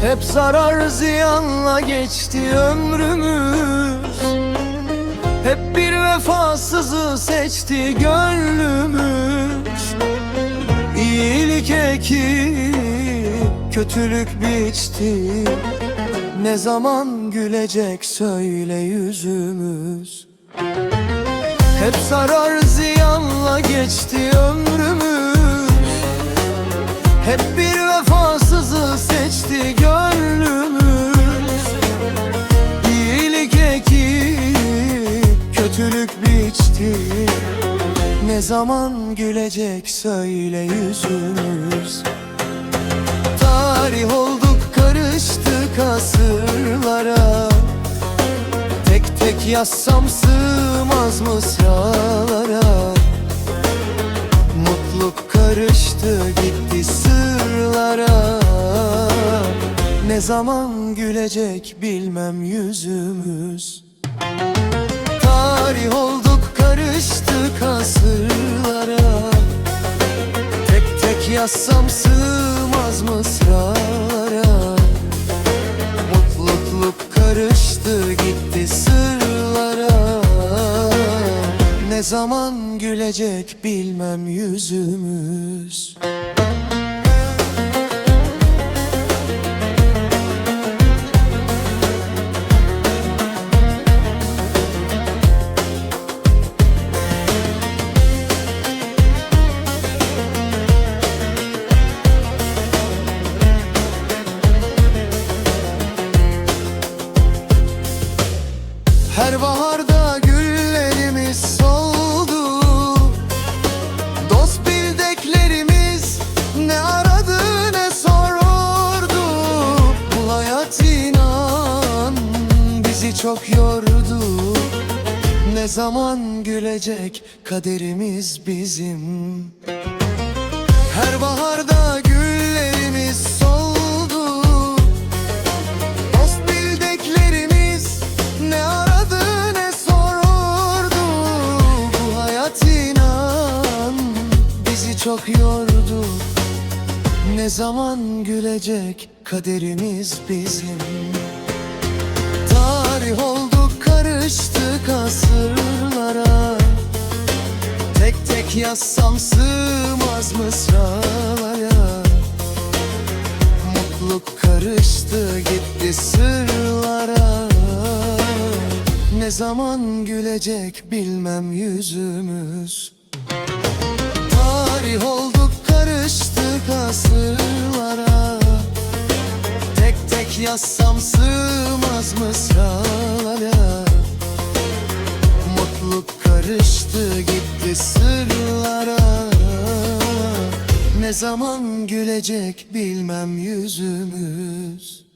Hep zarar ziyanla geçti ömrümüz. Hep bir vefasızı seçti gönlümüz. İyilik ekip kötülük biçti. Ne zaman gülecek söyle yüzümüz. Hep zarar ziyanla geçti ömrümüz biçti Ne zaman gülecek söyle yüzümüz. Tarih olduk karıştık asırlara. Tek tek yazsam sığmaz mısralara Mutluluk karıştı gitti sırlara. Ne zaman gülecek bilmem yüzümüz. Tarih olduk karıştık asırlara. Tek tek yazsam sığmaz mısralara. Mutluluk karıştı gitti sırlara. Ne zaman gülecek bilmem yüzümüz Her baharda güllerimiz soldu. Dost bildiklerimiz ne aradı ne sorurdu Bu hayat inan bizi çok yordu. Ne zaman gülecek kaderimiz bizim? Her baharda çok yordu Ne zaman gülecek kaderimiz bizim? Tarih olduk karıştık asırlara. Tek tek yazsam sığmaz mısralara. Mutluluk karıştı gitti sırlara. Ne zaman gülecek bilmem yüzümüz Olduk karıştık asırlara. Tek tek yazsam sığmaz mısralara. Mutluluk karıştı gitti sırlara. Ne zaman gülecek bilmem yüzümüz